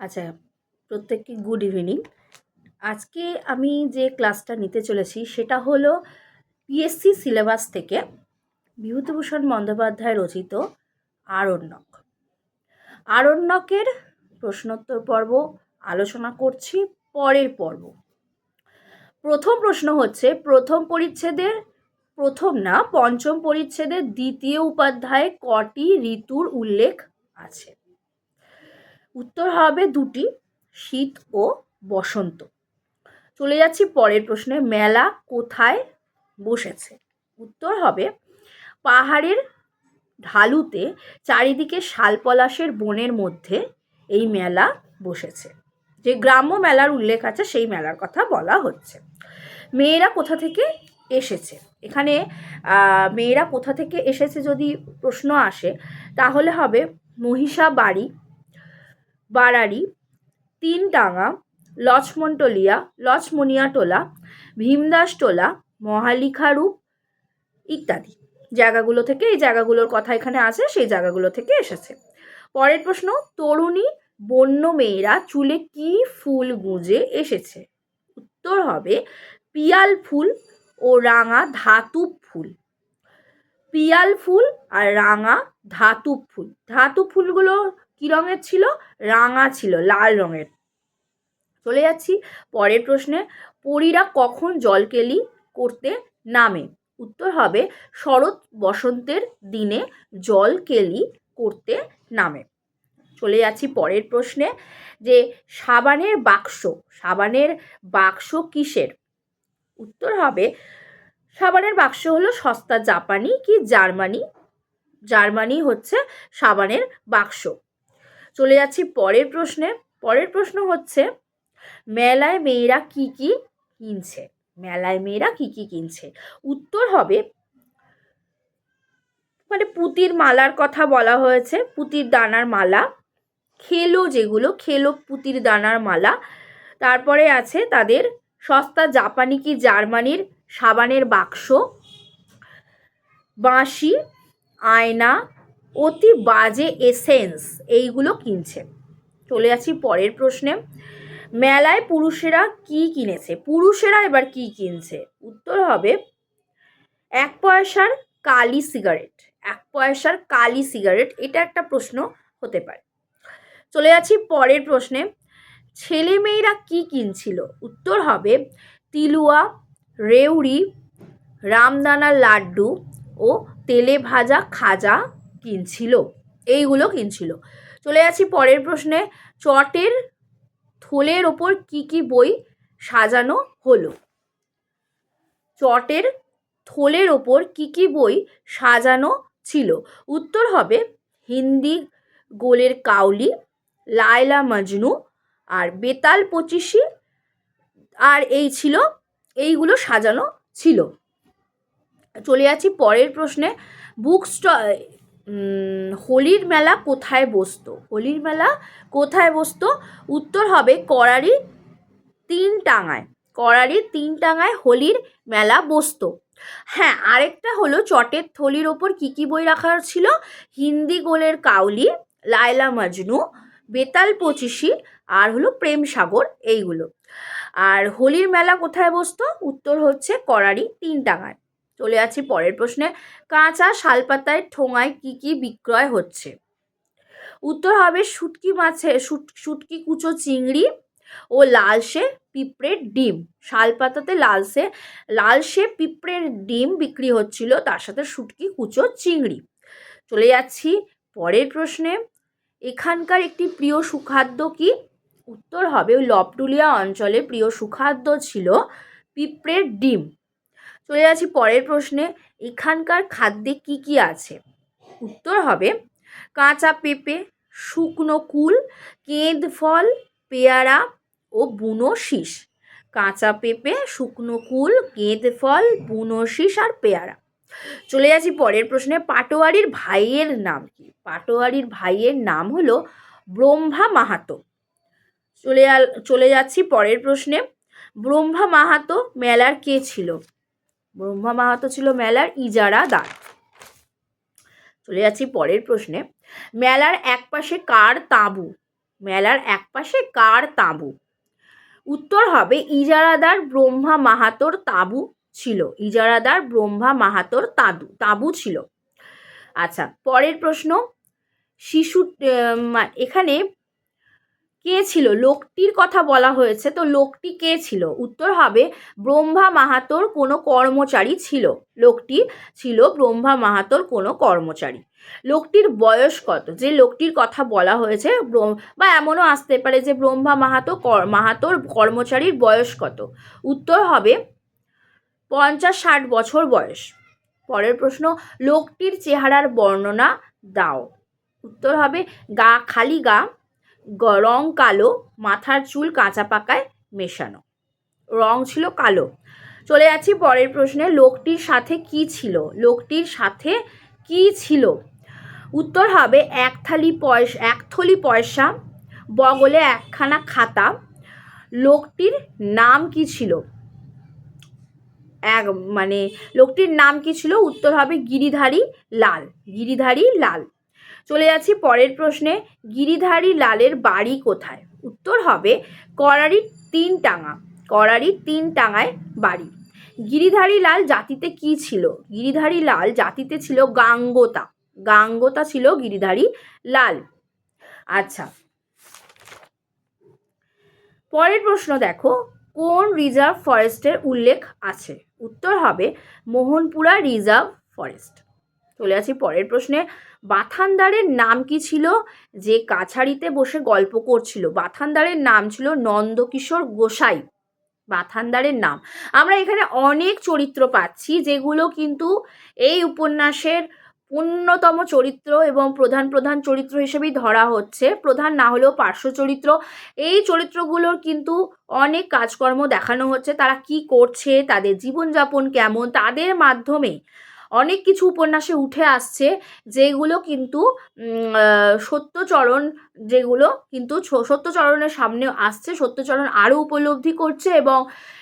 আচ্ছা প্রত্যেককে good evening আজকে আমি যে ক্লাসটা নিতে চলেছি সেটা হলো পিএসসি সিলেবাস থেকে বিভূতিভূষণ বন্দ্যোপাধ্যায় রচিত আরণ্যক। আরণ্যকের প্রশ্নোত্তর পর্ব আলোচনা করছি পরের পর্ব। প্রথম প্রশ্ন হচ্ছে, প্রথম পরিচ্ছেদের প্রথম না, পঞ্চম পরিচ্ছেদের দ্বিতীয় উপাধ্যায়ে কটি ঋতুর উল্লেখ আছে? উত্তর হবে দুটি, শীত ও বসন্ত। চলে যাচ্ছি পরের প্রশ্নে, মেলা কোথায় বসেছে? উত্তর হবে পাহাড়ের ঢালুতে চারিদিকে শালপলাশের বনের মধ্যে এই মেলা বসেছে। যে গ্রাম্য মেলার উল্লেখ আছে, সেই মেলার কথা বলা হচ্ছে। মেয়েরা কোথা থেকে এসেছে? এখানে মেয়েরা কোথা থেকে এসেছে যদি প্রশ্ন আসে, তাহলে হবে মহিষা বাড়ি বারাড়ি তিনটাঙা লক্ষ্মণটলিয়া লক্ষ্মণিয়াটোলা ভীমদাসটোলা, মহালিখারূপ ইত্যাদি। জায়গাগুলো থেকে এই জায়গাগুলোর কথা এখানে আছে, সেই জায়গাগুলো থেকে এসেছে। পরের প্রশ্ন, তরুণী বন্য মেয়েরা চুলে কি ফুল গুঁজে এসেছে? উত্তর হবে, পিয়াল ফুল ও রাঙা ধাতুব ফুল। পিয়াল ফুল আর রাঙা ধাতুব ফুল। ধাতু ফুলগুলো কী রঙের ছিল? রাঙা ছিল, লাল রঙের। চলে যাচ্ছি পরের প্রশ্নে। পরীরা কখন জলকেলি করতে নামে? উত্তর হবে শরৎ বসন্তের দিনে জলকেলি করতে নামে। চলে যাচ্ছি পরের প্রশ্নে যে সাবানের বাক্স সাবানের বাক্স কিসের? উত্তর হবে সাবানের বাক্স হলো সস্তা জাপানি কি জার্মানি? জার্মানি হচ্ছে সাবানের বাক্স। চলে যাচ্ছি পরের প্রশ্নে। পরের প্রশ্ন হচ্ছে, মেলায় মেয়েরা কি কি কিনছে? মেলায় মেয়েরা কি কি কিনছে? উত্তর হবে মানে পুতির মালার কথা বলা হয়েছে, পুতির দানার মালা। খেলো যেগুলো, খেলো পুতির দানার মালা। তারপরে আছে তাদের সস্তা জাপানি কি জার্মানির সাবানের বাক্স। বাঁশি, আয়না অতি বাজে এসেন্স এইগুলো কিনছে। চলে যাচ্ছি পরের প্রশ্নে। মেলায় পুরুষেরা কি কিনেছে? পুরুষেরা এবার কি কিনছে? উত্তর হবে, এক পয়সার কালি সিগারেট এক পয়সার কালি সিগারেট এটা একটা প্রশ্ন হতে পারে। চলে যাচ্ছি পরের প্রশ্নে। ছেলে মেয়েরা কি কিনছিল? উত্তর হবে, তিলুয়া, রেউড়ি রামদানার লাড্ডু ও তেলে ভাজা খাজা কিনছিল, এইগুলো কিনছিল। চলে যাচ্ছি পরের প্রশ্নে, চটের থলের ওপর কি কি বই সাজানো হলো? চটের থলের ওপর কি কি বই সাজানো ছিল? উত্তর হবে হিন্দি গোলের কাউলি, লায়লা মজনু আর বেতাল পঁচিশি। আর এই ছিল, এইগুলো সাজানো ছিল। চলে যাচ্ছি পরের প্রশ্নে বুক স্ট হোলির মেলা কোথায় বসতো? হোলির মেলা কোথায় বসতো? উত্তর হবে করারি তিন টাঙায় করারি তিন টাঙায় হোলির মেলা বসতো। হ্যাঁ আরেকটা হলো চটের থলির ওপর কী কী বই রাখা ছিল? হিন্দি গোলের কাউলি, লায়লা মজনু, বেতাল পঁচিশি, আর হলো প্রেম সাগর, এইগুলো। আর হোলির মেলা কোথায় বসতো? উত্তর হচ্ছে করারি তিন টাঙায় চলে যাচ্ছি পরের প্রশ্নে। কাঁচা শালপাতায় ঠোঙায় কি কি বিক্রয় হচ্ছে? উত্তর হবে শুটকি মাছের শুটকি কুচো চিংড়ি ও লালসে পিঁপড়ের ডিম। শালপাতাতে লালসে লালসে পিঁপড়ের ডিম বিক্রি হচ্ছিল, তার সাথে শুটকি কুচো চিংড়ি। চলে যাচ্ছি পরের প্রশ্নে। এখানকার একটি প্রিয় সুখাদ্য কি? উত্তর হবে লপটুলিয়া অঞ্চলে প্রিয় সুখাদ্য ছিল পিঁপড়ের ডিম। চলে যাচ্ছি পরের প্রশ্নে। এখানকার খাদ্যে কি কি আছে? উত্তর হবে, কাঁচা পেঁপে, শুকনো কুল, কেঁদ ফল, পেয়ারা ও বুনো শীষ। কাঁচা পেঁপে, শুকনো কুল, কেঁদ ফল, বুনো শীষ আর পেয়ারা। চলে যাচ্ছি পরের প্রশ্নে। পাটোয়ারির ভাইয়ের নাম কি? পাটোয়ারির ভাইয়ের নাম হলো ব্রহ্মা মাহাতো। চলে চলে যাচ্ছি পরের প্রশ্নে। ব্রহ্মা মাহাতো মেলার কে ছিল? ব্রহ্মা মাহাতো ছিল মেলার ইজারা দার চলে যাচ্ছি পরের প্রশ্নে। মেলার এক পাশে কার তাঁবু? মেলার একপাশে কার তাঁবু? উত্তর হবে ইজারাদার ব্রহ্মা মাহাতোর তাঁবু ছিল। ইজারাদার ব্রহ্মা মাহাতোর তাঁবু তাঁবু ছিল। আচ্ছা পরের প্রশ্ন। শিশু এখানে কে ছিল? লোকটির কথা বলা হয়েছে। তো লোকটি কে ছিল? উত্তর হবে, ব্রহ্মা মাহাতোর কোনো কর্মচারী ছিল। লোকটি ছিল ব্রহ্মা মাহাতোর কোনো কর্মচারী। লোকটির বয়স কত? যে লোকটির কথা বলা হয়েছে বা এমনও আসতে পারে যে ব্রহ্মা মাহাতো মাহাতোর কর্মচারীর বয়স কত? উত্তর হবে, পঞ্চাশ ষাট বছর বয়স। পরের প্রশ্ন, লোকটির চেহারার বর্ণনা দাও। উত্তর হবে, গা খালি গ- রং কালো, মাথার চুল কাঁচা পাকায় মেশানো। রং ছিল কালো। চলে যাচ্ছি পরের প্রশ্নে, লোকটির সাথে কি ছিল? লোকটির সাথে কি ছিল? উত্তর হবে, এক থালি পয়সা, এক থলি পয়সা, বগলে একখানা খাতা। লোকটির নাম কি ছিল? এক মানে লোকটির নাম কি ছিল? উত্তর হবে, গিরিধারী লাল। গিরিধারী লাল। চলে যাচ্ছি পরের প্রশ্নে। গিরিধারী লালের বাড়ি কোথায়? উত্তর হবে করারির তিন টাঙা করারির তিন টাঙায় বাড়ি। গিরিধারী লাল জাতিতে কি ছিল? গিরিধারী লাল জাতিতে ছিল গাঙ্গতা। গাঙ্গোতা ছিল গিরিধারী লাল। আচ্ছা। পরের প্রশ্ন দেখো, কোন রিজার্ভ ফরেস্টের উল্লেখ আছে? উত্তর হবে মোহনপুরা রিজার্ভ ফরেস্ট। চলে আসি পরের প্রশ্নে। বাথানদারের নাম কি ছিল? যে কাছারিতে বসে গল্প করছিল। বাথানদারের নাম ছিল নন্দকিশোর গোসাই। বাথানদারের নাম। আমরা এখানে অনেক চরিত্র পাচ্ছি, যেগুলো কিন্তু এই উপন্যাসের অন্যতম চরিত্র এবং প্রধান প্রধান চরিত্র হিসেবেই ধরা হচ্ছে। প্রধান না হলেও পার্শ্ব চরিত্র। এই চরিত্রগুলোর কিন্তু অনেক কাজকর্ম দেখানো হচ্ছে। তারা কি করছে? তাদের জীবনযাপন কেমন? তাদের মাধ্যমে অনেক কিছু উপন্যাসে উঠে আসছে যেগুলো কিন্তু সত্যচরণ যেগুলো কিন্তু সত্যচরণের সামনে আসছে। সত্যচরণ আরও উপলব্ধি করছে এবং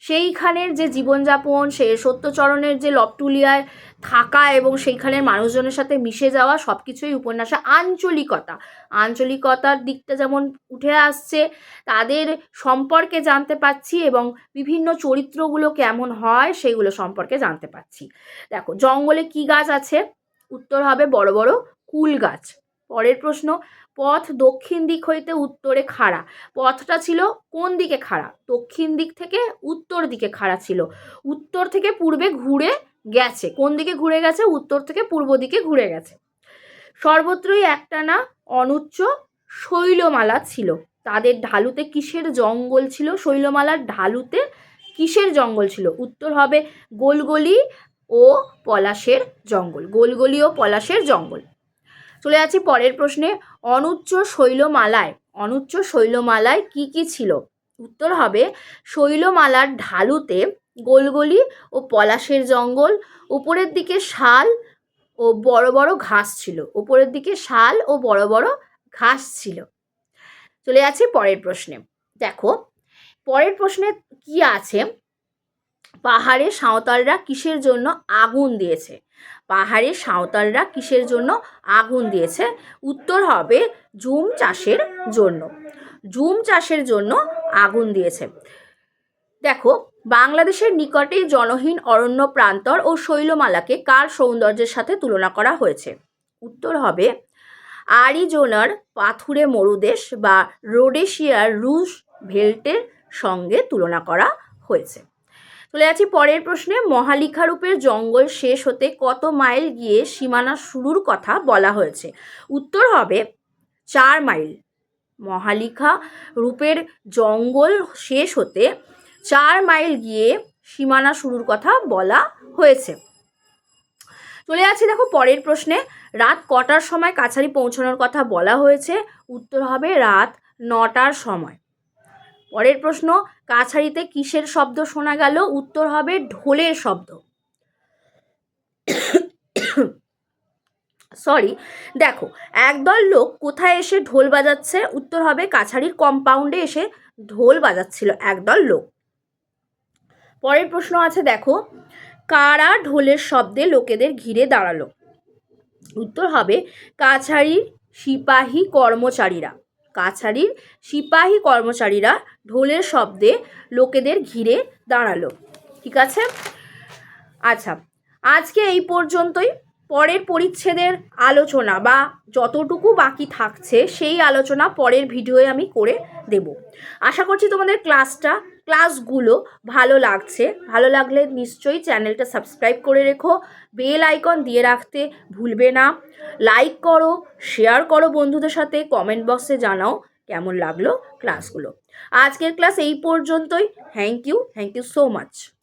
সেইখানের যে জীবনযাপন, সে সত্যচরণের যে লপটুলিয়ায় থাকা এবং সেইখানের মানুষজনের সাথে মিশে যাওয়া সব কিছুই উপন্যাসে আঞ্চলিকতা। আঞ্চলিকতার দিকটা যেমন উঠে আসছে, তাদের সম্পর্কে জানতে পাচ্ছি এবং বিভিন্ন চরিত্রগুলো কেমন হয় সেগুলো সম্পর্কে জানতে পাচ্ছি দেখো, জঙ্গলে কি গাছ আছে? উত্তর হবে বড় বড় কুল গাছ। পরের প্রশ্ন, পথ দক্ষিণ দিক হইতে উত্তরে খাড়া। পথটা ছিল কোন দিকে খাড়া? দক্ষিণ দিক থেকে উত্তর দিকে খাড়া ছিল। উত্তর থেকে পূর্বে ঘুরে গেছে, কোন দিকে ঘুরে গেছে? উত্তর থেকে পূর্ব দিকে ঘুরে গেছে। সর্বত্রই একটানা অনুচ্চ শৈলমালা ছিল। তাদের ঢালুতে কিসের জঙ্গল ছিল? শৈলমালার ঢালুতে কিসের জঙ্গল ছিল? উত্তর হবে গোলগলি ও পলাশের জঙ্গল। গোলগলি ও পলাশের জঙ্গল। চলে যাচ্ছি পরের প্রশ্নে। অনুচ্চ শৈলমালায় অনুচ্চ শৈলমালায় কি কি ছিল? উত্তর হবে শৈলমালার ঢালুতে গোলগলি ও পলাশের জঙ্গল। উপরের দিকে শাল ও বড় বড় ঘাস ছিল। উপরের দিকে শাল ও বড় বড় ঘাস ছিল। চলে যাচ্ছি পরের প্রশ্নে। দেখো, পরের প্রশ্নে কি আছে? পাহাড়ে সাঁওতালরা কিসের জন্য আগুন দিয়েছে? পাহাড়ে সাঁওতালরা কিসের জন্য আগুন দিয়েছে? উত্তর হবে জুম চাষের জন্য। জুম চাষের জন্য আগুন দিয়েছে। দেখো বাংলাদেশের নিকটে জনহীন অরণ্য প্রান্তর ও শৈলমালাকে কার সৌন্দর্যের সাথে তুলনা করা হয়েছে? উত্তর হবে আরিজোনার পাথুরে মরুদেশ বা রোডেশিয়ার রুশ ভেল্টের সঙ্গে তুলনা করা হয়েছে। চলে যাচ্ছি পরের প্রশ্নে। মহালিখা রূপের জঙ্গল শেষ হতে কত মাইল গিয়ে সীমানা শুরুর কথা বলা হয়েছে? উত্তর হবে চার মাইল। মহালিখা রূপের জঙ্গল শেষ হতে চার মাইল গিয়ে সীমানা শুরুর কথা বলা হয়েছে। চলে যাচ্ছি দেখো পরের প্রশ্নে। রাত কটার সময় কাছারি পৌঁছানোর কথা বলা হয়েছে। উত্তর হবে রাত নটার সময়। পরের প্রশ্ন, কাছারিতে কিসের শব্দ শোনা গেল? উত্তর হবে ঢোলের শব্দ। সরি, দেখো, একদল লোক কোথায় এসে ঢোল বাজাচ্ছে? উত্তর হবে কাছারির কম্পাউন্ডে এসে ঢোল বাজাচ্ছিল একদল লোক। পরের প্রশ্ন আছে, দেখো। কারা ঢোলের শব্দে লোকেদের ঘিরে দাঁড়াল? উত্তর হবে কাছারির সিপাহী কর্মচারীরা। কাছারির সিপাহী কর্মচারীরা ঢোলের শব্দে লোকেদের ঘিরে দাঁড়াল। ঠিক আছে? আচ্ছা আজকে এই পর্যন্তই। পরের পরিচ্ছেদের আলোচনা বা যতটুকু বাকি থাকছে সেই আলোচনা পরের ভিডিওয়ে আমি করে দেব। আশা করছি তোমাদের ক্লাসটা, ক্লাসগুলো ভালো লাগছে। ভালো লাগলে নিশ্চয়ই চ্যানেলটা সাবস্ক্রাইব করে রেখো। বেল আইকন দিয়ে রাখতে ভুলবে না। লাইক করো, শেয়ার করো বন্ধুদের সাথে, কমেন্ট বক্সে জানাও কেমন লাগল ক্লাসগুলো। আজকের ক্লাস এই পর্যন্তই। Thank you thank you so much.